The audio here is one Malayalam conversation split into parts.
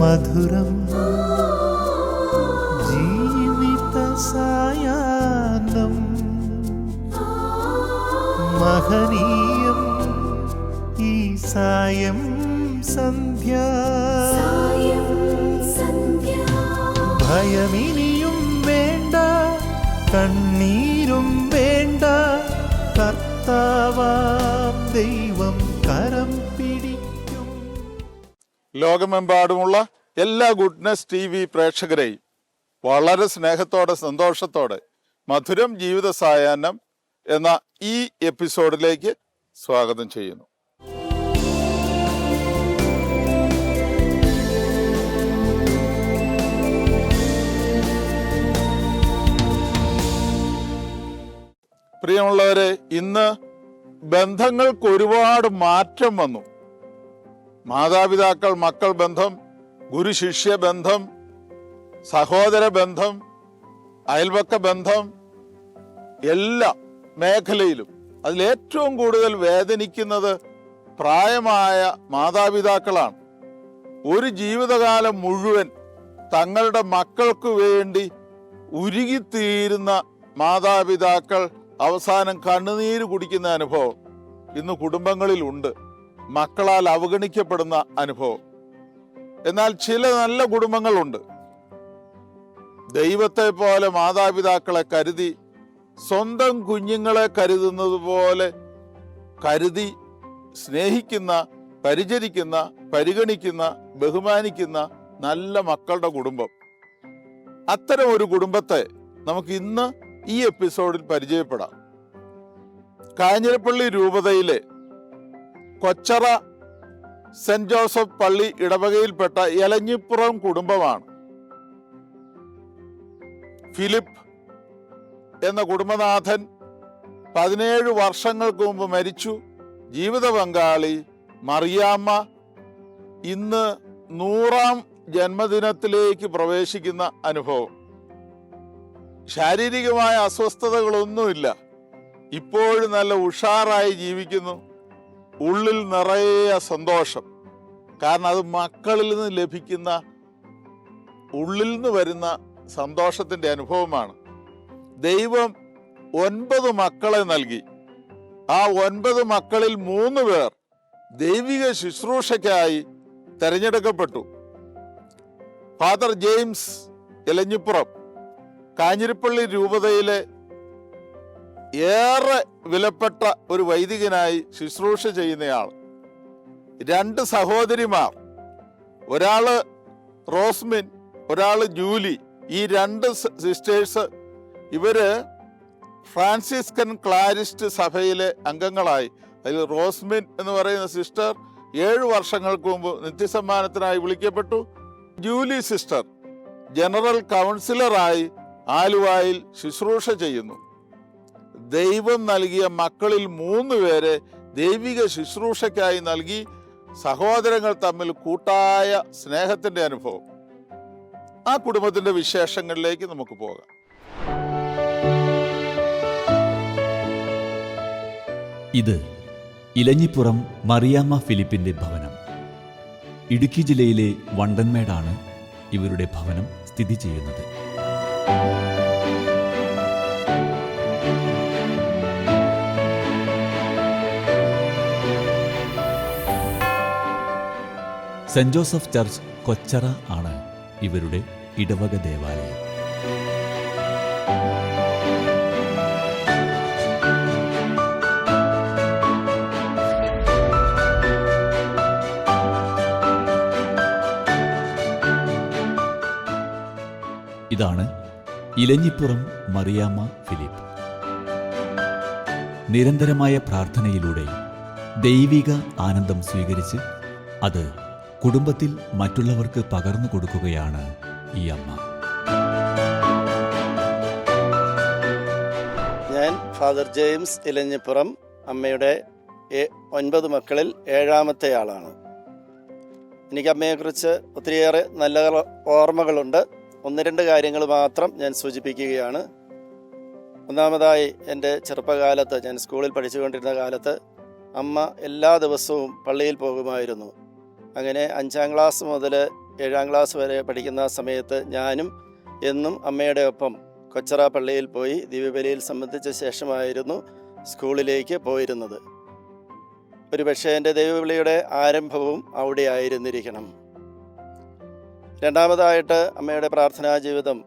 മധുരം ജീവിത സായാഹ്നം മഹനീയം ഈ സായം സന്ധ്യ. ഭയമിനിയും വേണ്ട കണ്ണീരും വേണ്ട കർത്താവാം. ലോകമെമ്പാടുമുള്ള എല്ലാ ഗുഡ്നെസ് ടി വി പ്രേക്ഷകരെയും വളരെ സ്നേഹത്തോടെ സന്തോഷത്തോടെ മധുരം ജീവിത സായാഹ്നം എന്ന ഈ എപ്പിസോഡിലേക്ക് സ്വാഗതം ചെയ്യുന്നു. പ്രിയമുള്ളവരെ ഇന്ന് ബന്ധങ്ങൾക്ക് ഒരുപാട് മാറ്റം വന്നു. മാതാപിതാക്കൾ മക്കൾ ബന്ധം ഗുരു ശിഷ്യ ബന്ധം സഹോദര ബന്ധം അയൽവക്ക ബന്ധം എല്ലാ മേഖലയിലും അതിലേറ്റവും കൂടുതൽ വേദനിക്കുന്നത് പ്രായമായ മാതാപിതാക്കളാണ്. ഒരു ജീവിതകാലം മുഴുവൻ തങ്ങളുടെ മക്കൾക്ക് വേണ്ടി ഉരുകിത്തീരുന്ന മാതാപിതാക്കൾ അവസാനം കണ്ണുനീര് കുടിക്കുന്ന അനുഭവം ഇന്ന് കുടുംബങ്ങളിലുണ്ട്. മക്കളാൽ അവഗണിക്കപ്പെടുന്ന അനുഭവം. എന്നാൽ ചില നല്ല കുടുംബങ്ങളുണ്ട്. ദൈവത്തെ പോലെ മാതാപിതാക്കളെ കരുതി സ്വന്തം കുഞ്ഞുങ്ങളെ കരുതുന്നത് പോലെ കരുതി സ്നേഹിക്കുന്ന പരിചരിക്കുന്ന പരിഗണിക്കുന്ന ബഹുമാനിക്കുന്ന നല്ല മക്കളുടെ കുടുംബം. അത്തരം ഒരു കുടുംബത്തെ നമുക്ക് ഇന്ന് ഈ എപ്പിസോഡിൽ പരിചയപ്പെടാം. കാഞ്ഞിരപ്പള്ളി രൂപതയിലെ കൊച്ചറ സെന്റ് ജോസഫ് പള്ളി ഇടവകയിൽപ്പെട്ട എലഞ്ഞിപ്പുറം കുടുംബമാണ്. ഫിലിപ്പ് എന്ന കുടുംബനാഥൻ പതിനേഴ് വർഷങ്ങൾക്ക് മുമ്പ് മരിച്ചു. ജീവിത പങ്കാളി മറിയാമ്മ ഇന്ന് നൂറാം ജന്മദിനത്തിലേക്ക് പ്രവേശിക്കുന്ന അനുഭവം. ശാരീരികമായ അസ്വസ്ഥതകളൊന്നുമില്ല. ഇപ്പോഴും നല്ല ഉഷാറായി ജീവിക്കുന്നു. ഉള്ളിൽ നിറയെ സന്തോഷം. കാരണം അത് മക്കളിൽ നിന്ന് ലഭിക്കുന്ന ഉള്ളിൽ നിന്ന് വരുന്ന സന്തോഷത്തിന്റെ അനുഭവമാണ്. ദൈവം ഒൻപത് മക്കളെ നൽകി. ആ ഒൻപത് മക്കളിൽ മൂന്ന് പേർ ദൈവിക ശുശ്രൂഷയ്ക്കായി തെരഞ്ഞെടുക്കപ്പെട്ടു. ഫാദർ ജെയിംസ് എലഞ്ഞിപ്പുറം കാഞ്ഞിരപ്പള്ളി രൂപതയിലെ ഏറെ വിലപ്പെട്ട ഒരു വൈദികനായി ശുശ്രൂഷ ചെയ്യുന്നയാൾ. രണ്ട് സഹോദരിമാർ. ഒരാൾ റോസ്മിൻ ഒരാൾ ജൂലി. ഈ രണ്ട് സിസ്റ്റേഴ്സ് ഇവർ ഫ്രാൻസിസ്കൻ ക്ലാരിസ്റ്റ് സഭയിലെ അംഗങ്ങളായി. അതിൽ റോസ്മിൻ എന്ന് പറയുന്ന സിസ്റ്റർ ഏഴു വർഷങ്ങൾക്ക് മുമ്പ് നിത്യസമ്മാനത്തിനായി വിളിക്കപ്പെട്ടു. ജൂലി സിസ്റ്റർ ജനറൽ കൗൺസിലറായി ആലുവായിൽ ശുശ്രൂഷ ചെയ്യുന്നു. ദൈവം നൽകിയ മക്കളിൽ മൂന്ന് പേരെ ദൈവിക ശുശ്രൂഷയ്ക്കായി നൽകി സഹോദരങ്ങൾ തമ്മിൽ കൂട്ടായ സ്നേഹത്തിന്റെ അനുഭവം. ആ കുടുംബത്തിന്റെ വിശേഷങ്ങളിലേക്ക് നമുക്ക് പോകാം. ഇത് ഇലഞ്ഞിപ്പുറം മറിയാമ്മ ഫിലിപ്പിന്റെ ഭവനം. ഇടുക്കി ജില്ലയിലെ വണ്ടൻമേടാണ് ഇവരുടെ ഭവനം സ്ഥിതി ചെയ്യുന്നത്. സെന്റ് ജോസഫ് ചർച്ച് കൊച്ചറ ആണ് ഇവരുടെ ഇടവക ദേവാലയം. ഇതാണ് ഇലഞ്ഞിപ്പുറം മറിയാമ്മ ഫിലിപ്പ്. നിരന്തരമായ പ്രാർത്ഥനയിലൂടെ ദൈവിക ആനന്ദം സ്വീകരിച്ച് അത് കുടുംബത്തിൽ മറ്റുള്ളവർക്ക് പകർന്നു കൊടുക്കുകയാണ് ഈ അമ്മ. ഞാൻ ഫാദർ ജെയിംസ് ഇലഞ്ഞിപ്പുറം അമ്മയുടെ ഒൻപത് മക്കളിൽ ഏഴാമത്തെ ആളാണ്. എനിക്ക് അമ്മയെക്കുറിച്ച് ഒത്തിരിയേറെ നല്ല ഓർമ്മകളുണ്ട്. ഒന്ന് രണ്ട് കാര്യങ്ങൾ മാത്രം ഞാൻ സൂചിപ്പിക്കുകയാണ്. ഒന്നാമതായി എന്റെ ചെറുപ്പകാലത്ത് ഞാൻ സ്കൂളിൽ പഠിച്ചുകൊണ്ടിരുന്ന കാലത്ത് അമ്മ എല്ലാ ദിവസവും പള്ളിയിൽ പോകുമായിരുന്നു. അങ്ങനെ അഞ്ചാം ക്ലാസ് മുതൽ ഏഴാം ക്ലാസ് വരെ പഠിക്കുന്ന സമയത്ത് ഞാനും എന്നും അമ്മയുടെ ഒപ്പം കൊച്ചറ പള്ളിയിൽ പോയി ദിവ്യബലിയിൽ സംബന്ധിച്ച ശേഷമായിരുന്നു സ്കൂളിലേക്ക് പോയിരുന്നത്. ഒരു പക്ഷേ എന്റെ ദൈവവിളിയുടെ ആരംഭവും അവിടെ ആയിരുന്നിരിക്കണം. രണ്ടാമതായിട്ട് അമ്മയുടെ പ്രാർത്ഥനാ ജീവിതം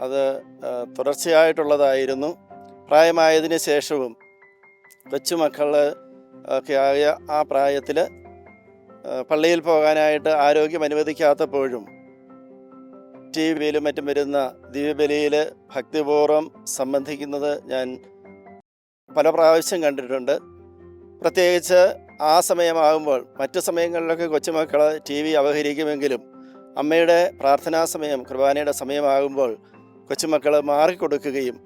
അത് തുടർച്ചയായിട്ടുള്ളതായിരുന്നു. പ്രായമായതിന് ശേഷവും കൊച്ചുമക്കൾ ഒക്കെ ആയ ആ പ്രായത്തിൽ പള്ളിയിൽ പോകാനായിട്ട് ആരോഗ്യം അനുവദിക്കാത്തപ്പോഴും ടി വിയിലും മറ്റും വരുന്ന ദിവ്യബലിയിൽ ഭക്തിപൂർവം സംബന്ധിക്കുന്നത് ഞാൻ പല പ്രാവശ്യം കണ്ടിട്ടുണ്ട്. പ്രത്യേകിച്ച് ആ സമയമാകുമ്പോൾ മറ്റു സമയങ്ങളിലൊക്കെ കൊച്ചുമക്കൾ ടി വി അപഹരിക്കുമെങ്കിലും അമ്മയുടെ പ്രാർത്ഥനാ സമയം കുർബാനയുടെ സമയമാകുമ്പോൾ കൊച്ചുമക്കൾ മാറിക്കൊടുക്കുകയും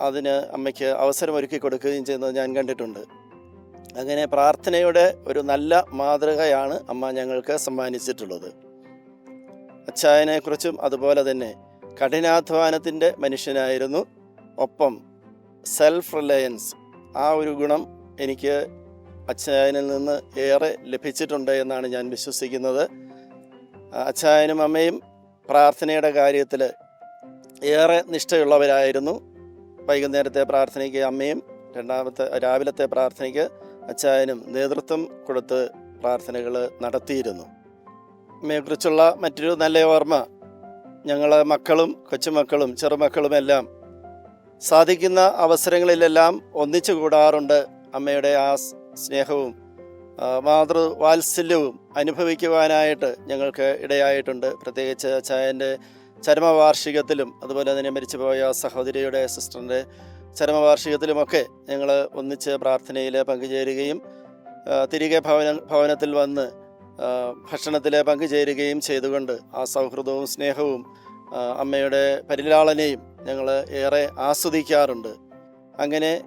അതിന് അമ്മയ്ക്ക് അവസരമൊരുക്കി കൊടുക്കുകയും ചെയ്യുന്നത് ഞാൻ കണ്ടിട്ടുണ്ട്. അങ്ങനെ പ്രാർത്ഥനയുടെ ഒരു നല്ല മാതൃകയാണ് അമ്മ ഞങ്ങൾക്ക് സമ്മാനിച്ചിട്ടുള്ളത്. അച്ചായനെക്കുറിച്ചും അതുപോലെ തന്നെ കഠിനാധ്വാനത്തിന്റെ മനുഷ്യനായിരുന്നു. ഒപ്പം സെൽഫ് റിലയൻസ് ആ ഒരു ഗുണം എനിക്ക് അച്ചായനിൽ നിന്ന് ഏറെ ലഭിച്ചിട്ടുണ്ട് എന്നാണ് ഞാൻ വിശ്വസിക്കുന്നത്. അച്ചായനും അമ്മയും പ്രാർത്ഥനയുടെ കാര്യത്തിൽ ഏറെ നിഷ്ഠയുള്ളവരായിരുന്നു. വൈകുന്നേരത്തെ പ്രാർത്ഥനയ്ക്ക് അമ്മയും രണ്ടാമത്തെ രാവിലത്തെ പ്രാർത്ഥനയ്ക്ക് അച്ചായനും നേതൃത്വം കൊടുത്ത് പ്രാർത്ഥനകൾ നടത്തിയിരുന്നു. അമ്മയെക്കുറിച്ചുള്ള മറ്റൊരു നല്ല ഓർമ്മ ഞങ്ങളെ മക്കളും കൊച്ചുമക്കളും ചെറുമക്കളുമെല്ലാം സാധിക്കുന്ന അവസരങ്ങളിലെല്ലാം ഒന്നിച്ചു കൂടാറുണ്ട് അമ്മയുടെ ആ സ്നേഹവും മാതൃ മാതൃവാത്സല്യവും അനുഭവിക്കുവാനായിട്ട് ഞങ്ങൾക്ക് ഇടയായിട്ടുണ്ട്. പ്രത്യേകിച്ച് അച്ചായന്റെ ചരമവാർഷികത്തിലും അതുപോലെ തന്നെ മരിച്ചുപോയ സഹോദരിയുടെ സിസ്റ്ററിന്റെ ചരമവാർഷികത്തിലുമൊക്കെ ഞങ്ങൾ ഒന്നിച്ച് പ്രാർത്ഥനയിൽ പങ്കുചേരുകയും തിരികെ ഭവന ഭവനത്തിൽ വന്ന് ഭക്ഷണത്തിൽ പങ്കുചേരുകയും ചെയ്തുകൊണ്ട് ആ സൗഹൃദവും സ്നേഹവും അമ്മയുടെ പരിലാളനയും ഞങ്ങൾ ഏറെ ആസ്വദിക്കാറുണ്ട്. അങ്ങനെ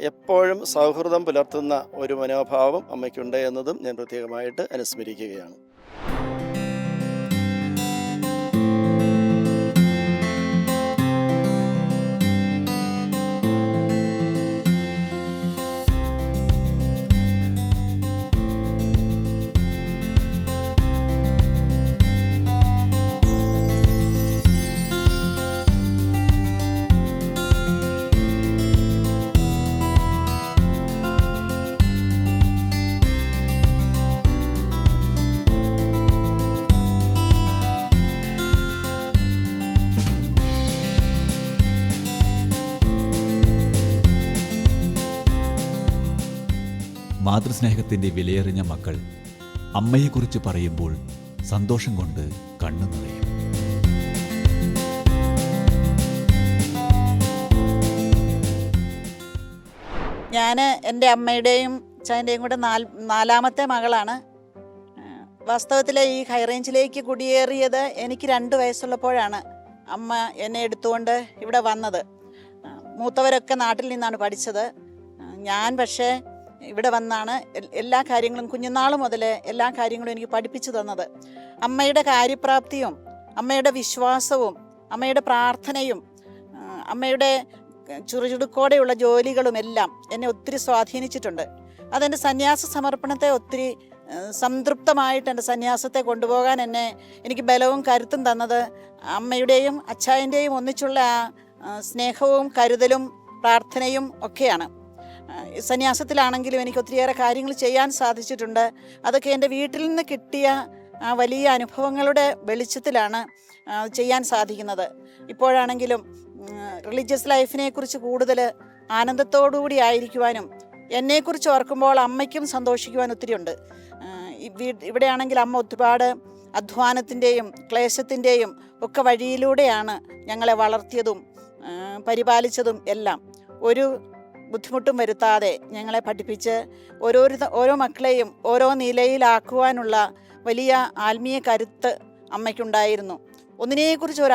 എപ്പോഴും സൗഹൃദം പുലർത്തുന്ന ഒരു മനോഭാവം അമ്മയ്ക്കുണ്ട് എന്നതും ഞാൻ പ്രത്യേകമായിട്ട് അനുസ്മരിക്കുകയാണ്. മാതൃസ്നേഹത്തിന്റെ വിലയെറിഞ്ഞ മക്കൾ അമ്മയെക്കുറിച്ച് പറയുമ്പോൾ സന്തോഷം കൊണ്ട് കണ്ണു നിറയും. ഞാൻ എന്റെ അമ്മയുടെയും അച്ഛന്റെയും കൂടെ നാല് നാലാമത്തെ മകളാണ്. വാസ്തവത്തിൽ ഈ ഹൈറേഞ്ചിലേക്ക് കുടിയേറിയത് എനിക്ക് രണ്ട് വയസ്സുള്ളപ്പോഴാണ് അമ്മ എന്നെ എടുത്തുകൊണ്ട് ഇവിടെ വന്നത്. മൂത്തവരൊക്കെ നാട്ടിൽ നിന്നാണ് പഠിച്ചത്. ഞാൻ പക്ഷേ ഇവിടെ വന്നാണ് എല്ലാ കാര്യങ്ങളും കുഞ്ഞുനാൾ മുതൽ എല്ലാ കാര്യങ്ങളും എനിക്ക് പഠിപ്പിച്ചു തന്നത്. അമ്മയുടെ കാര്യപ്രാപ്തിയും അമ്മയുടെ വിശ്വാസവും അമ്മയുടെ പ്രാർത്ഥനയും അമ്മയുടെ ചുറുചുടുക്കോടെയുള്ള ജോലികളും എല്ലാം എന്നെ ഒത്തിരി സ്വാധീനിച്ചിട്ടുണ്ട്. അതെന്റെ സന്യാസ സമർപ്പണത്തെ ഒത്തിരി സംതൃപ്തമായിട്ട് എന്റെ സന്യാസത്തെ കൊണ്ടുപോകാൻ എന്നെ എനിക്ക് ബലവും കരുത്തും തന്നത് അമ്മയുടെയും അച്ചായന്റെയും ഒന്നിച്ചുള്ള സ്നേഹവും കരുതലും പ്രാർത്ഥനയും ഒക്കെയാണ്. സന്യാസത്തിലാണെങ്കിലും എനിക്ക് ഒത്തിരിയേറെ കാര്യങ്ങൾ ചെയ്യാൻ സാധിച്ചിട്ടുണ്ട്. അതൊക്കെ എന്റെ വീട്ടിൽ നിന്ന് കിട്ടിയ ആ വലിയ അനുഭവങ്ങളുടെ വെളിച്ചത്തിലാണ് ചെയ്യാൻ സാധിക്കുന്നത്. ഇപ്പോഴാണെങ്കിലും റിലീജിയസ് ലൈഫിനെക്കുറിച്ച് കൂടുതൽ ആനന്ദത്തോടുകൂടി ആയിരിക്കുവാനും എന്നെക്കുറിച്ച് ഓർക്കുമ്പോൾ അമ്മയ്ക്കും സന്തോഷിക്കുവാൻ ഒത്തിരിയുണ്ട്. ഇവിടെയാണെങ്കിൽ അമ്മ ഒരുപാട് അധ്വാനത്തിന്റെയും ക്ലേശത്തിന്റെയും ഒക്കെ വഴിയിലൂടെയാണ് ഞങ്ങളെ വളർത്തിയതും പരിപാലിച്ചതും എല്ലാം. ഒരു ബുദ്ധിമുട്ടും വരുത്താതെ ഞങ്ങളെ പഠിപ്പിച്ച് ഓരോരു ഓരോ മക്കളെയും ഓരോ നിലയിലാക്കുവാനുള്ള വലിയ ആത്മീയ കരുത്ത് അമ്മയ്ക്കുണ്ടായിരുന്നു. ഒന്നിനെക്കുറിച്ച് ഒരു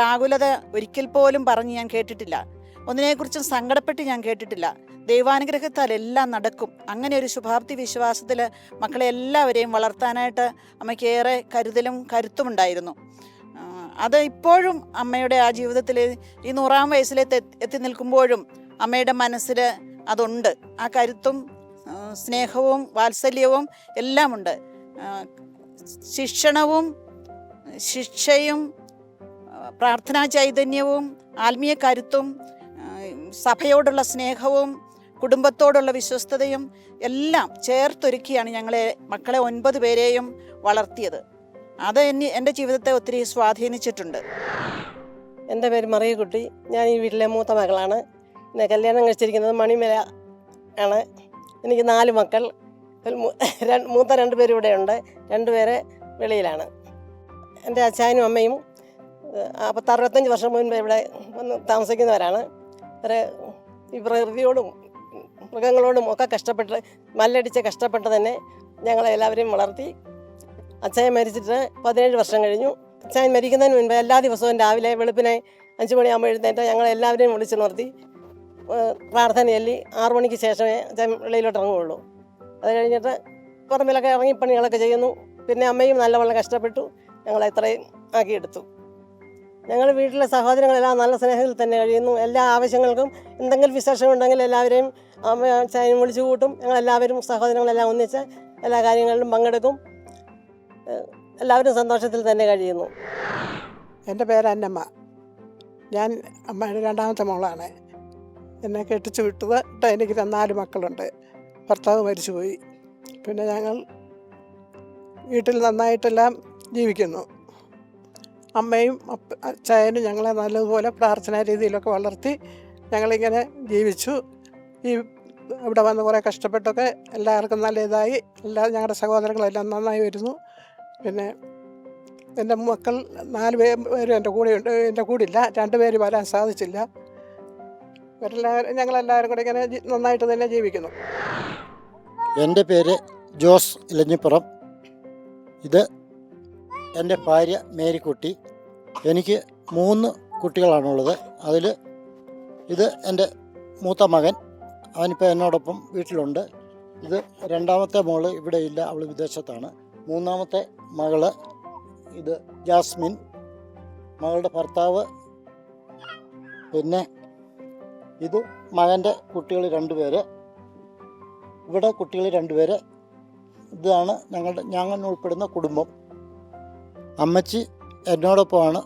ഒരിക്കൽ പോലും പറഞ്ഞ് ഞാൻ കേട്ടിട്ടില്ല. ഒന്നിനെക്കുറിച്ചും സങ്കടപ്പെട്ട് ഞാൻ കേട്ടിട്ടില്ല. ദൈവാനുഗ്രഹത്താൽ എല്ലാം നടക്കും. അങ്ങനെ ഒരു ശുഭാപ്തി വിശ്വാസത്തിൽ മക്കളെ എല്ലാവരെയും വളർത്താനായിട്ട് അമ്മയ്ക്ക് ഏറെ കരുതലും കരുത്തും ഉണ്ടായിരുന്നു. അത് ഇപ്പോഴും അമ്മയുടെ ആ ജീവിതത്തിൽ ഈ നൂറാം വയസ്സിലെ എത്തി നിൽക്കുമ്പോഴും അമ്മയുടെ മനസ്സിൽ അതുണ്ട്. ആ കരുത്തും സ്നേഹവും വാത്സല്യവും എല്ലാമുണ്ട്. ശിക്ഷണവും ശിക്ഷയും പ്രാർത്ഥനാ ചൈതന്യവും ആത്മീയ കരുത്തും സഭയോടുള്ള സ്നേഹവും കുടുംബത്തോടുള്ള വിശ്വസ്തതയും എല്ലാം ചേർത്തൊരുക്കിയാണ് ഞങ്ങളെ മക്കളെ ഒൻപത് പേരെയും വളർത്തിയത്. അത് എന്നെ എന്റെ ജീവിതത്തെ ഒത്തിരി സ്വാധീനിച്ചിട്ടുണ്ട്. എന്റെ പേര് മറിയക്കുട്ടി. ഞാൻ ഈ വീട്ടിലെ മൂത്ത മകളാണ്. കല്യാണം കഴിച്ചിരിക്കുന്നത് മണിമല ആണ്. എനിക്ക് നാല് മക്കൾ. മൂത്ത രണ്ട് പേരും ഇവിടെ ഉണ്ട്. രണ്ടുപേരെ വെളിയിലാണ്. എന്റെ അച്ഛനും അമ്മയും പത്ത് അറുപത്തഞ്ച് വർഷം മുൻപ് ഇവിടെ വന്ന് താമസിക്കുന്നവരാണ്. അവരെ ഈ പ്രകൃതിയോടും മൃഗങ്ങളോടും ഒക്കെ കഷ്ടപ്പെട്ട് മല്ലടിച്ച് കഷ്ടപ്പെട്ട് തന്നെ ഞങ്ങളെല്ലാവരെയും വളർത്തി. അച്ചായൻ മരിച്ചിട്ട് പതിനേഴ് വർഷം കഴിഞ്ഞു. അച്ഛൻ മരിക്കുന്നതിന് മുൻപ് എല്ലാ ദിവസവും രാവിലെ വെളുപ്പിനെ അഞ്ച് മണിയാകുമ്പോൾ എഴുന്നേറ്റ് ഞങ്ങൾ എല്ലാവരെയും വിളിച്ചു നിർത്തി. പ്രാർത്ഥന ചൊല്ലി ആറു മണിക്ക് ശേഷമേ അച്ഛൻ വെളിയിലോട്ട് ഇറങ്ങുകയുള്ളൂ. അത് കഴിഞ്ഞിട്ട് പറമ്പിലൊക്കെ ഇറങ്ങി പണികളൊക്കെ ചെയ്യുന്നു. പിന്നെ അമ്മയും നല്ലവണ്ണം കഷ്ടപ്പെട്ടു. ഞങ്ങൾ ഇത്രയും ആക്കിയെടുത്തു. ഞങ്ങൾ വീട്ടിലെ സഹോദരങ്ങളെല്ലാം നല്ല സ്നേഹത്തിൽ തന്നെ കഴിയുന്നു. എല്ലാ ആവശ്യങ്ങൾക്കും എന്തെങ്കിലും വിശേഷം ഉണ്ടെങ്കിൽ എല്ലാവരെയും അമ്മ അച്ഛനും വിളിച്ചു കൂട്ടും. ഞങ്ങളെല്ലാവരും സഹോദരങ്ങളെല്ലാം ഒന്നിച്ച് എല്ലാ കാര്യങ്ങളിലും പങ്കെടുക്കും. എല്ലാവരും സന്തോഷത്തിൽ തന്നെ കഴിയുന്നു. എന്റെ പേര് അന്നമ്മ. ഞാൻ അമ്മയുടെ രണ്ടാമത്തെ മോളാണ്. എന്നെ കെട്ടിച്ചു വിട്ടത് ഇട്ട് എനിക്ക് നാല് മക്കളുണ്ട്. ഭർത്താവ് മരിച്ചുപോയി. പിന്നെ ഞങ്ങൾ വീട്ടിൽ നന്നായിട്ടെല്ലാം ജീവിക്കുന്നു. അമ്മയും അച്ചായനും ഞങ്ങളെ നല്ലതുപോലെ പ്രാർത്ഥനാ രീതിയിലൊക്കെ വളർത്തി ഞങ്ങളിങ്ങനെ ജീവിച്ചു. ഈ ഇവിടെ വന്ന് കുറേ കഷ്ടപ്പെട്ടൊക്കെ എല്ലാവർക്കും നല്ല ഇതായി എല്ലാ ഞങ്ങളുടെ സഹോദരങ്ങളെല്ലാം നന്നായി വരുന്നു. പിന്നെ എന്റെ മക്കൾ നാല് പേര് എന്റെ ഉണ്ട് എന്റെ കൂടില്ല. രണ്ട് പേര് വരാൻ സാധിച്ചില്ല. ഇവരെല്ലാവരും ഞങ്ങളെല്ലാവരും കൂടെ ഇങ്ങനെ നന്നായിട്ട് തന്നെ ജീവിക്കുന്നു. എന്റെ പേര് ജോസ് ഇലഞ്ഞിപ്പുറം. ഇത് എന്റെ ഭാര്യ മേരിക്കുട്ടി. എനിക്ക് മൂന്ന് കുട്ടികളാണുള്ളത്. അതിൽ ഇത് എന്റെ മൂത്ത മകൻ. അവനിപ്പോൾ എന്നോടൊപ്പം വീട്ടിലുണ്ട്. ഇത് രണ്ടാമത്തെ മോൾ ഇവിടെ ഇല്ല അവൾ വിദേശത്താണ്. മൂന്നാമത്തെ മകൾ ഇത് ജാസ്മിൻ. മകളുടെ ഭർത്താവ് പിന്നെ ഇത് മകന്റെ കുട്ടികൾ രണ്ടുപേര് ഇവിടെ കുട്ടികൾ രണ്ടുപേര്. ഇതാണ് ഞങ്ങളുടെ ഞങ്ങൾ ഉൾപ്പെടുന്ന കുടുംബം. അമ്മച്ചി എന്നോടൊപ്പമാണ്.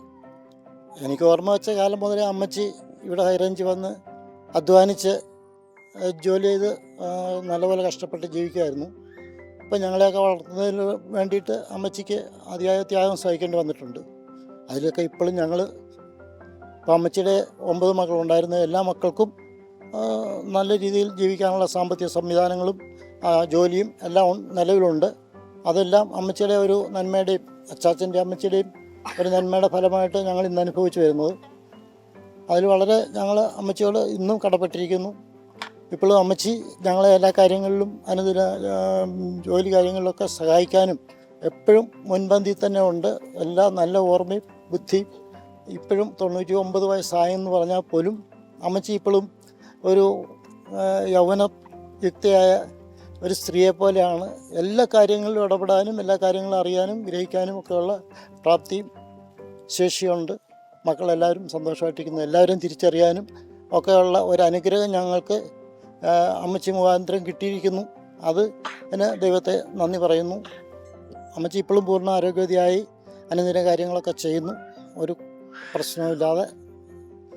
എനിക്ക് ഓർമ്മ വെച്ച കാലം മുതലേ അമ്മച്ചി ഇവിടെ ഹൈറേഞ്ച് വന്ന് അധ്വാനിച്ച് ജോലി ചെയ്ത് നല്ലപോലെ കഷ്ടപ്പെട്ട് ജീവിക്കുമായിരുന്നു. ഇപ്പം ഞങ്ങളെയൊക്കെ വളർത്തുന്നതിന് വേണ്ടിയിട്ട് അമ്മച്ചിക്ക് അതിയായ ത്യാഗം സഹിക്കേണ്ടി വന്നിട്ടുണ്ട്. അതിലൊക്കെ ഇപ്പോഴും ഞങ്ങൾ ഇപ്പം അമ്മച്ചിയുടെ ഒമ്പത് മക്കളുണ്ടായിരുന്ന എല്ലാ മക്കൾക്കും നല്ല രീതിയിൽ ജീവിക്കാനുള്ള സാമ്പത്തിക സംവിധാനങ്ങളും ജോലിയും എല്ലാം നിലവിലുണ്ട്. അതെല്ലാം അമ്മച്ചിയുടെ ഒരു നന്മയുടെയും അച്ചാച്ചന്റെ അമ്മച്ചിയുടെയും ഒരു നന്മയുടെ ഫലമായിട്ട് ഞങ്ങൾ ഇന്ന് അനുഭവിച്ചു വരുന്നത്. അതിൽ വളരെ ഞങ്ങൾ അമ്മച്ചിയോട് ഇന്നും കടപ്പെട്ടിരിക്കുന്നു. ഇപ്പോഴും അമ്മച്ചി ഞങ്ങളെ എല്ലാ കാര്യങ്ങളിലും അനുദിന ജോലി കാര്യങ്ങളിലൊക്കെ സഹായിക്കാനും എപ്പോഴും മുൻപന്തിയിൽ തന്നെ ഉണ്ട്. എല്ലാ നല്ല ഓർമ്മയും ബുദ്ധിയും ഇപ്പോഴും തൊണ്ണൂറ്റി ഒമ്പത് വയസ്സായെന്ന് പറഞ്ഞാൽ പോലും അമ്മച്ചി ഇപ്പോഴും ഒരു യൗവന യുക്തയായ ഒരു സ്ത്രീയെ പോലെയാണ്. എല്ലാ കാര്യങ്ങളിലും ഇടപെടാനും എല്ലാ കാര്യങ്ങളും അറിയാനും ഗ്രഹിക്കാനും ഒക്കെയുള്ള പ്രാപ്തിയും ശേഷിയുണ്ട്. മക്കളെല്ലാവരും സന്തോഷമായിട്ടിരിക്കുന്നു. എല്ലാവരും തിരിച്ചറിയാനും ഒക്കെയുള്ള ഒരു അനുഗ്രഹം ഞങ്ങൾക്ക് അമ്മച്ചി മുഖാന്തരം കിട്ടിയിരിക്കുന്നു. അത് അതിന് ദൈവത്തെ നന്ദി പറയുന്നു. അമ്മച്ചി ഇപ്പോഴും പൂർണ ആരോഗ്യവതിയായി അനുദിന കാര്യങ്ങളൊക്കെ ചെയ്യുന്നു. ഒരു പ്രശ്നവുമില്ലാതെ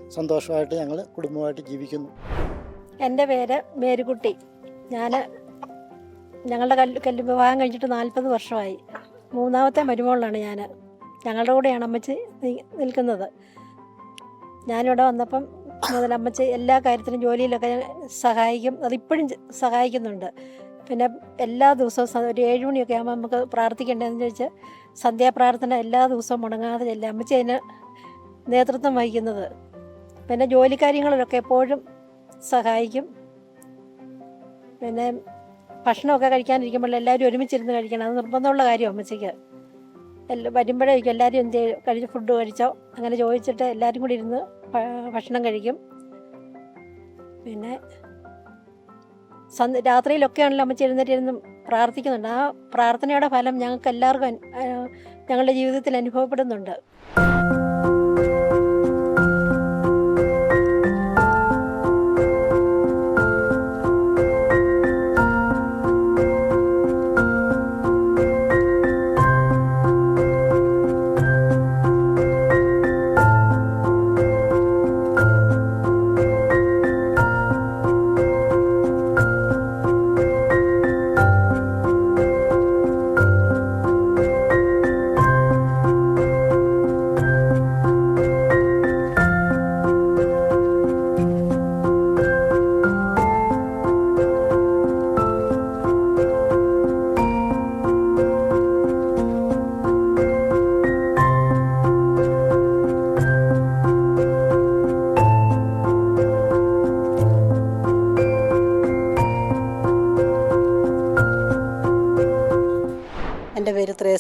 സന്തോഷമായിട്ട് ഞങ്ങൾ കുടുംബമായിട്ട് ജീവിക്കുന്നു. എന്റെ പേര് മേരിക്കുട്ടി. ഞാൻ ഞങ്ങളുടെ കല്ല് കല്ല് വിവാഹം കഴിഞ്ഞിട്ട് നാൽപ്പത് വർഷമായി. മൂന്നാമത്തെ മരുമോളാണ് ഞാൻ. ഞങ്ങളുടെ കൂടെയാണ് അമ്മച്ചി നിൽക്കുന്നത്. ഞാനിവിടെ വന്നപ്പം മുതൽ അമ്മച്ചി എല്ലാ കാര്യത്തിനും ജോലിയിലൊക്കെ സഹായിക്കും അതിപ്പോഴും സഹായിക്കുന്നുണ്ട്. പിന്നെ എല്ലാ ദിവസവും ഒരു ഏഴ് മണിയൊക്കെ ആകുമ്പോൾ നമുക്ക് പ്രാർത്ഥിക്കേണ്ടതെന്ന് ചോദിച്ചാൽ സന്ധ്യാപ്രാർത്ഥന എല്ലാ ദിവസവും മുടങ്ങാതെ ചെല്ലാം അമ്മച്ചി അതിന് നേതൃത്വം വഹിക്കുന്നത്. പിന്നെ ജോലിക്കാര്യങ്ങളിലൊക്കെ എപ്പോഴും സഹായിക്കും. പിന്നെ ഭക്ഷണമൊക്കെ കഴിക്കാനിരിക്കുമ്പോൾ എല്ലാവരും ഒരുമിച്ചിരുന്ന് കഴിക്കണം. അത് നിർബന്ധമുള്ള കാര്യം അമ്മച്ചിക്ക്. എല്ലാം വരുമ്പോഴേക്കും എല്ലാവരും എന്ത് കഴിച്ച് ഫുഡ് കഴിച്ചോ? അങ്ങനെ ചോദിച്ചിട്ട് എല്ലാവരും കൂടി ഇരുന്ന് ഭക്ഷണം കഴിക്കും. പിന്നെ രാത്രിയിലൊക്കെയാണല്ലോ അമ്മച്ചി എഴുന്നേറ്റ് ഇരുന്ന് പ്രാർത്ഥിക്കുന്നുണ്ട്. ആ പ്രാർത്ഥനയുടെ ഫലം ഞങ്ങൾക്ക് എല്ലാവർക്കും ഞങ്ങളുടെ ജീവിതത്തിൽ അനുഭവപ്പെടുന്നുണ്ട്.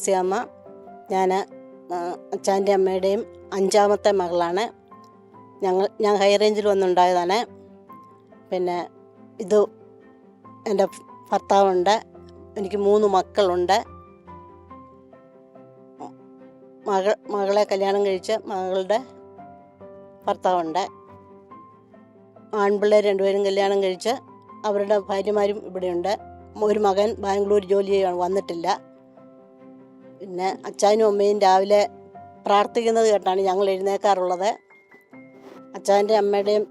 ത്രേസ്യാമ്മ ഞാൻ അച്ഛന്റെ അമ്മയുടെയും അഞ്ചാമത്തെ മകളാണ്. ഞങ്ങൾ ഞാൻ ഹൈ റേഞ്ചിൽ വന്നുണ്ടായതാണ്. പിന്നെ ഇത് എന്റെ ഭർത്താവുണ്ട്. എനിക്ക് മൂന്ന് മക്കളുണ്ട്. മകൾ മകളെ കല്യാണം കഴിച്ച് മകളുടെ ഭർത്താവുണ്ട്. ആൺപിള്ളേർ രണ്ടുപേരും കല്യാണം കഴിച്ച് അവരുടെ ഭാര്യമാരും ഇവിടെയുണ്ട്. ഒരു മകൻ ബാംഗ്ലൂർ ജോലി ചെയ്യാൻ വന്നിട്ടില്ല. പിന്നെ അച്ചാനും അമ്മയും രാവിലെ പ്രാർത്ഥിക്കുന്നത് കേട്ടാണ് ഞങ്ങൾ എഴുന്നേക്കാറുള്ളത്. അച്ചാന്റെ അമ്മയുടെയും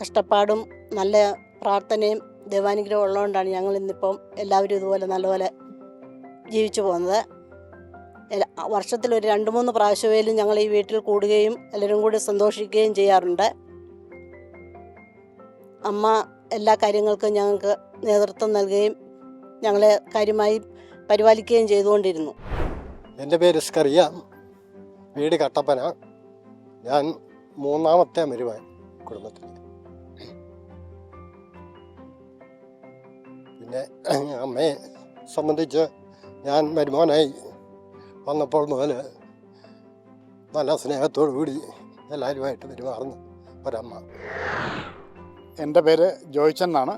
കഷ്ടപ്പാടും നല്ല പ്രാർത്ഥനയും ദൈവാനുഗ്രഹം ഉള്ളതുകൊണ്ടാണ് ഞങ്ങൾ ഇന്നിപ്പം എല്ലാവരും ഇതുപോലെ നല്ലപോലെ ജീവിച്ചു പോകുന്നത്. വർഷത്തിൽ ഒരു രണ്ട് മൂന്ന് പ്രാവശ്യമെങ്കിലും ഞങ്ങൾ ഈ വീട്ടിൽ കൂടുകയും എല്ലാവരും കൂടി സന്തോഷിക്കുകയും ചെയ്യാറുണ്ട്. അമ്മ എല്ലാ കാര്യങ്ങൾക്കും ഞങ്ങൾക്ക് നേതൃത്വം നൽകുകയും ഞങ്ങളെ കാര്യമായി പരിപാലിക്കുകയും ചെയ്തുകൊണ്ടിരുന്നു. എന്റെ പേര് സ്കറിയ വീട് കട്ടപ്പന. ഞാൻ മൂന്നാമത്തെ മരുവൻ കുടുംബത്തിൽ പിന്നെ അമ്മയെ സംബന്ധിച്ച് ഞാൻ മരുമോനായി വന്നപ്പോൾ മുതൽ നല്ല സ്നേഹത്തോടു കൂടി എല്ലാവരുമായിട്ട് പെരുമാറുന്ന. ഒരമ്മ. എന്റെ പേര് ജോയിച്ചൻ എന്നാണ്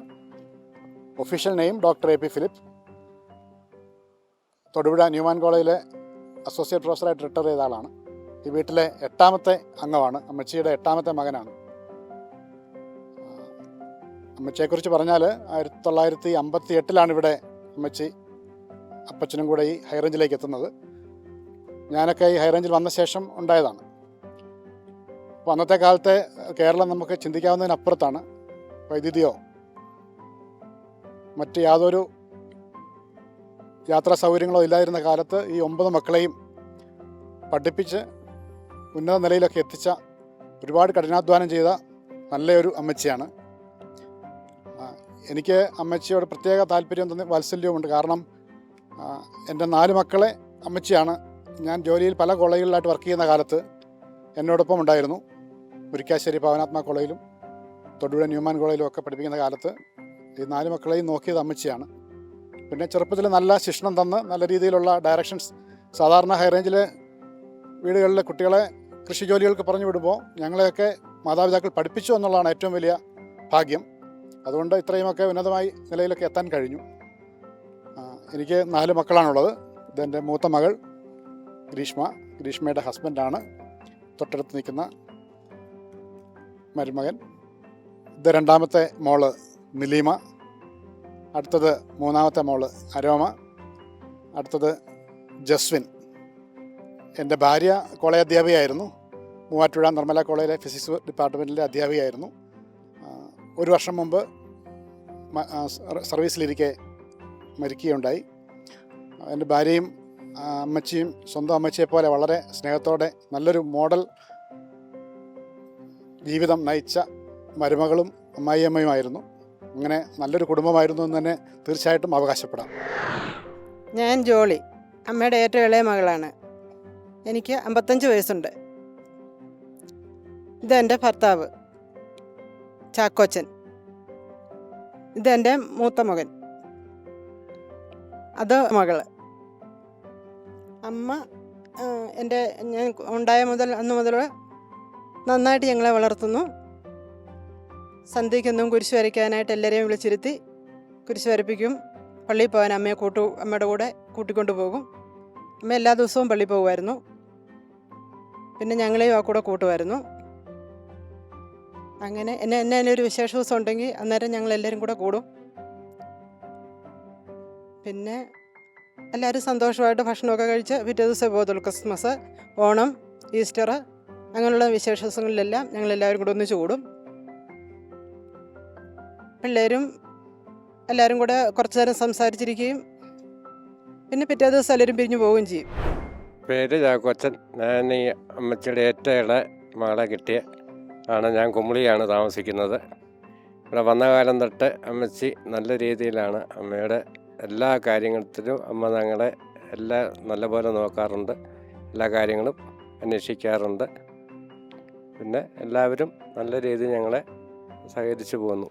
official name doctor A P Philip. Thodupuzha Newman കോളേജിലെ അസോസിയേറ്റ് പ്രൊഫസറായിട്ട് റിട്ടയർ ചെയ്ത ആളാണ്. ഈ വീട്ടിലെ എട്ടാമത്തെ അംഗമാണ്. അമ്മച്ചിയുടെ എട്ടാമത്തെ മകനാണ്. അമ്മച്ചിയെക്കുറിച്ച് പറഞ്ഞാൽ ആയിരത്തി തൊള്ളായിരത്തി അമ്പത്തി എട്ടിലാണ് ഇവിടെ അമ്മച്ചി അപ്പച്ചനും കൂടെ ഈ ഹൈറേഞ്ചിലേക്ക് എത്തുന്നത്. ഞാനൊക്കെ ഈ ഹൈറേഞ്ചിൽ വന്ന ശേഷം ഉണ്ടായതാണ്. അപ്പോൾ അന്നത്തെ കാലത്തെ കേരളം നമുക്ക് ചിന്തിക്കാവുന്നതിനപ്പുറത്താണ് വൈദ്യുതിയോ മറ്റ് യാതൊരു യാത്രാ സൗകര്യങ്ങളോ ഇല്ലാതിരുന്ന കാലത്ത് ഈ ഒമ്പത് മക്കളെയും പഠിപ്പിച്ച് ഉന്നത നിലയിലൊക്കെ എത്തിച്ച ഒരുപാട് കഠിനാധ്വാനം ചെയ്ത നല്ലൊരു അമ്മച്ചിയാണ്. എനിക്ക് അമ്മച്ചിയോട് പ്രത്യേക താല്പര്യം തന്നെ വാത്സല്യവുമുണ്ട്. കാരണം എന്റെ നാല് മക്കളെ അമ്മച്ചിയാണ്. ഞാൻ ജോലിയിൽ പല കോളേജുകളിലായിട്ട് വർക്ക് ചെയ്യുന്ന കാലത്ത് എന്നോടൊപ്പം ഉണ്ടായിരുന്നു. മുരിക്കാശ്ശേരി പാവനാത്മ കോളേജിലും തൊടുപുഴ ന്യൂമാൻ കോളേജിലും ഒക്കെ പഠിപ്പിക്കുന്ന കാലത്ത് ഈ നാല് മക്കളെയും നോക്കിയത് അമ്മച്ചിയാണ്. പിന്നെ ചെറുപ്പത്തിൽ നല്ല ശിക്ഷണം തന്ന് നല്ല രീതിയിലുള്ള ഡയറക്ഷൻസ് സാധാരണ ഹൈ റേഞ്ചിലെ വീടുകളിലെ കുട്ടികളെ കൃഷി ജോലികൾക്ക് പറഞ്ഞു വിടുമ്പോൾ ഞങ്ങളെയൊക്കെ മാതാപിതാക്കൾ പഠിപ്പിച്ചു എന്നുള്ളതാണ് ഏറ്റവും വലിയ ഭാഗ്യം. അതുകൊണ്ട് ഇത്രയുമൊക്കെ ഉന്നതമായി നിലയിലൊക്കെ എത്താൻ കഴിഞ്ഞു. എനിക്ക് നാല് മക്കളാണുള്ളത്. ഇതെന്റെ മൂത്ത മകൾ ഗ്രീഷ്മ. ഗ്രീഷ്മയുടെ ഹസ്ബൻഡാണ് തൊട്ടടുത്ത് നിൽക്കുന്ന മരുമകൻ. ഇത് രണ്ടാമത്തെ മോൾ നിലീമ. അടുത്തത് മൂന്നാമത്തെ മോൾ അരോമ. അടുത്തത് ജസ്വിൻ. എന്റെ ഭാര്യ കോളേജ് അധ്യാപികയായിരുന്നു. മൂവാറ്റുപുഴ നിർമ്മല കോളേജിലെ ഫിസിക്സ് ഡിപ്പാർട്ട്മെന്റിലെ അധ്യാപികയായിരുന്നു. ഒരു വർഷം മുമ്പ് സർവീസിലിരിക്കെ മരിക്കുകയുണ്ടായി. എന്റെ ഭാര്യയും അമ്മച്ചിയും സ്വന്തം അമ്മച്ചിയെ പോലെ വളരെ സ്നേഹത്തോടെ നല്ലൊരു മോഡൽ ജീവിതം നയിച്ച മരുമകളും അമ്മായിയമ്മയുമായിരുന്നു. അങ്ങനെ നല്ലൊരു കുടുംബമായിരുന്നു എന്ന് തന്നെ തീർച്ചയായിട്ടും അവകാശപ്പെടാം. ഞാൻ ജോളി. അമ്മയുടെ ഏറ്റവും ഇളയ മകളാണ്. എനിക്ക് അമ്പത്തഞ്ച് വയസ്സുണ്ട്. ഇതെന്റെ ഭർത്താവ് ചാക്കോച്ചൻ. ഇതെന്റെ മൂത്ത മകൻ. അത് മകൾ. അമ്മ എന്റെ ഞാൻ ഉണ്ടായ മുതൽ അന്ന് മുതൽ നന്നായിട്ട് ഞങ്ങളെ വളർത്തുന്നു. സന്ധ്യയ്ക്കൊന്നും കുരിശ് വരയ്ക്കാനായിട്ട് എല്ലാവരെയും വിളിച്ചിരുത്തി കുരിശ് വരപ്പിക്കും. പള്ളിയിൽ പോകാൻ അമ്മയെ കൂട്ടു അമ്മയുടെ കൂടെ കൂട്ടിക്കൊണ്ടു പോകും. അമ്മ എല്ലാ ദിവസവും പള്ളിയിൽ പോകുമായിരുന്നു. പിന്നെ ഞങ്ങളെയും ആ കൂടെ കൂട്ടുമായിരുന്നു. അങ്ങനെ എന്നെ എന്നെ ഒരു വിശേഷ ദിവസം ഉണ്ടെങ്കിൽ അന്നേരം ഞങ്ങൾ എല്ലാവരും കൂടെ കൂടും. പിന്നെ എല്ലാവരും സന്തോഷമായിട്ട് ഭക്ഷണമൊക്കെ കഴിച്ച് പിറ്റേ ദിവസം പോകത്തുള്ളൂ. ക്രിസ്മസ് ഓണം ഈസ്റ്റർ അങ്ങനെയുള്ള വിശേഷ ദിവസങ്ങളിലെല്ലാം ഞങ്ങൾ എല്ലാവരും കൂടെ ഒന്നിച്ച് കൂടും. പിള്ളേരും എല്ലാവരും കൂടെ കുറച്ചു നേരം സംസാരിച്ചിരിക്കുകയും പിന്നെ പിറ്റേ ദിവസം എല്ലാവരും പിരിഞ്ഞു പോവുകയും ചെയ്യും. പേര് ചാക്കോച്ചൻ ഞാൻ ഈ അമ്മച്ചിയുടെ ഏറ്റയുടെ മകളെ കിട്ടിയ ആണ്. ഞാൻ കുമ്പിളിയാണ് താമസിക്കുന്നത്. ഇവിടെ വന്ന കാലം തൊട്ട് അമ്മച്ചി നല്ല രീതിയിലാണ് അമ്മയുടെ എല്ലാ കാര്യങ്ങളിലും അമ്മ ഞങ്ങളെ എല്ലാ നല്ലപോലെ നോക്കാറുണ്ട്. എല്ലാ കാര്യങ്ങളും അന്വേഷിക്കാറുണ്ട്. പിന്നെ എല്ലാവരും നല്ല രീതിയിൽ ഞങ്ങളെ സഹകരിച്ചു പോകുന്നു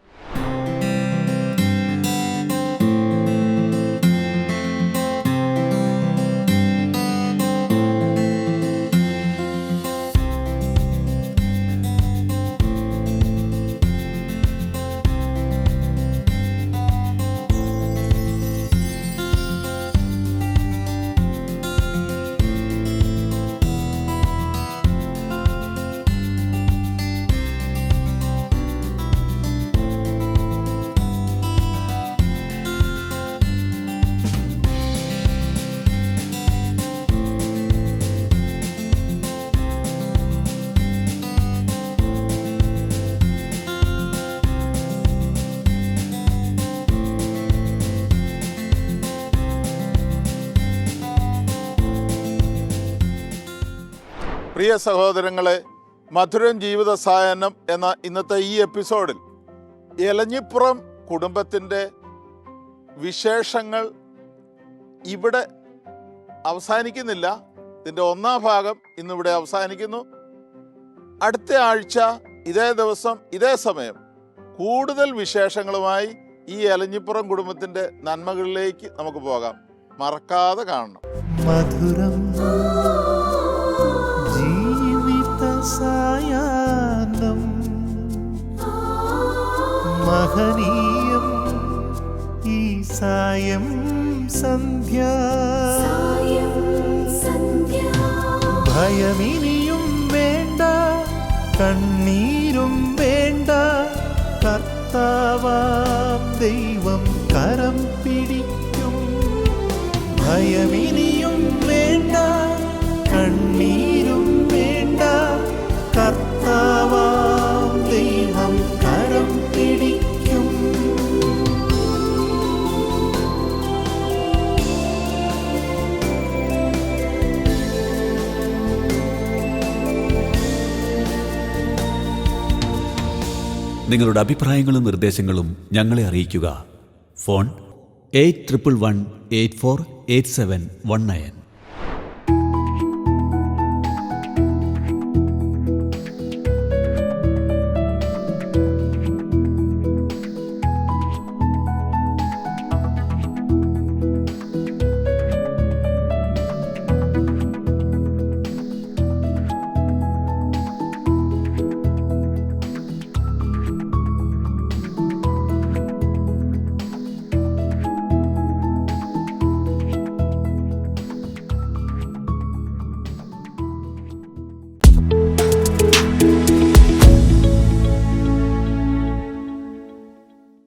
പ്രിയ സഹോദരങ്ങളെ മധുരം ജീവിത സായാഹ്നം എന്ന ഇന്നത്തെ ഈ എപ്പിസോഡിൽ എലഞ്ഞിപ്പുറം കുടുംബത്തിന്റെ വിശേഷങ്ങൾ ഇവിടെ അവസാനിക്കുന്നില്ല. ഇതിന്റെ ഒന്നാം ഭാഗം ഇന്നിവിടെ അവസാനിക്കുന്നു. അടുത്ത ആഴ്ച ഇതേ ദിവസം ഇതേ സമയം കൂടുതൽ വിശേഷങ്ങളുമായി ഈ എലഞ്ഞിപ്പുറം കുടുംബത്തിന്റെ നന്മകളിലേക്ക് നമുക്ക് പോകാം. മറക്കാതെ കാണണം. മധുരം സായാഹ്നം. മഹനീയം ഈ സായം സന്ധ്യ. ഭയമിനിയും വേണ്ട കണ്ണീരും വേണ്ട കർത്താവാം ദൈവം കരം പിടിക്കും. ഭയമിനിയും നിങ്ങളുടെ അഭിപ്രായങ്ങളും നിർദ്ദേശങ്ങളും ഞങ്ങളെ അറിയിക്കുക. Phone eight triple one eight four eight seven one nine.